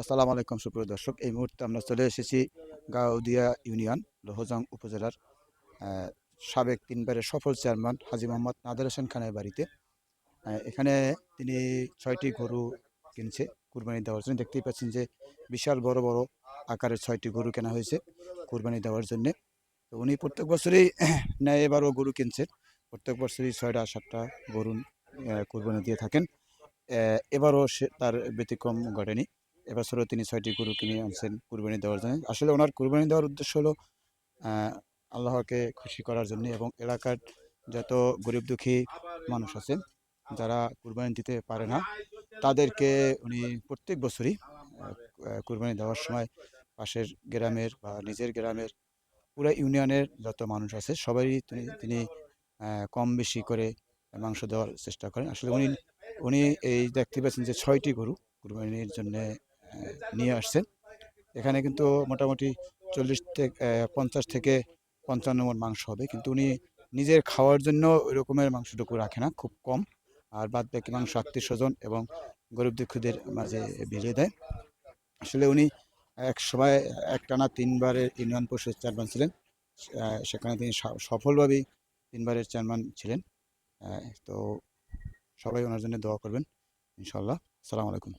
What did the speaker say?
আসসালামু আলাইকুম, সুপ্রিয় দর্শক। এই মুহূর্তে আমরা চলে এসেছি গাউদিয়া ইউনিয়ন, লোহজং উপজেলার সাবেক তিনবারের সফল চেয়ারম্যান হাজি মোহাম্মদ নাদের হোসেন খানের বাড়িতে। এখানে তিনি ছয়টি গরু কিনছে, কুরবানি দেওয়ার জন্য। দেখতেই পাচ্ছেন যে বিশাল বড় বড় আকারের ছয়টি গরু কেনা হয়েছে কুরবানি দেওয়ার জন্যে। তো উনি প্রত্যেক বছরই নেয় এবারও গরু কিনছেন। প্রত্যেক বছরই ছয়টা, সাতটা গরু কুরবানি দিয়ে থাকেন। এবারও সে তার ব্যতিক্রম ঘটেনি। এবছরও তিনি ছয়টি গরু কিনে আনছেন কুরবানি দেওয়ার জন্য। আসলে ওনার কুরবানি দেওয়ার উদ্দেশ্য হলো আল্লাহকে খুশি করার জন্য এবং এলাকার যত গরিব দুঃখী মানুষ আছেন যারা কুরবানি দিতে পারে না, তাদেরকে উনি প্রত্যেক বছরই কুরবানি দেওয়ার সময় পাশের গ্রামের বা নিজের গ্রামের পুরো ইউনিয়নের যত মানুষ আছে, সবারই তিনি তিনি কম বেশি করে মাংস দেওয়ার চেষ্টা করেন। আসলে উনি উনি এই দেখতে পাচ্ছেন যে ছয়টি গরু কুরবানির জন্যে নিয়ে আসছেন। এখানে কিন্তু মোটামুটি চল্লিশ থেকে পঞ্চাশ থেকে পঞ্চান্ন মন মাংস হবে। কিন্তু উনি নিজের খাওয়ার জন্য ওই রকমের মাংসটুকু রাখে না, খুব কম। আর বাদ বাকি মাংস আত্মীয় স্বজন এবং গরিব দুঃখীদের মাঝে বিলিয়ে দেয়। আসলে উনি এক সময় একটানা তিনবারের ইউনিয়ন পরিষদ চেয়ারম্যান ছিলেন। সেখানে তিনি সফলভাবেই তিনবারের চেয়ারম্যান ছিলেন। তো সবাই ওনার জন্য দোয়া করবেন ইনশাল্লাহ সালাম আলাইকুম।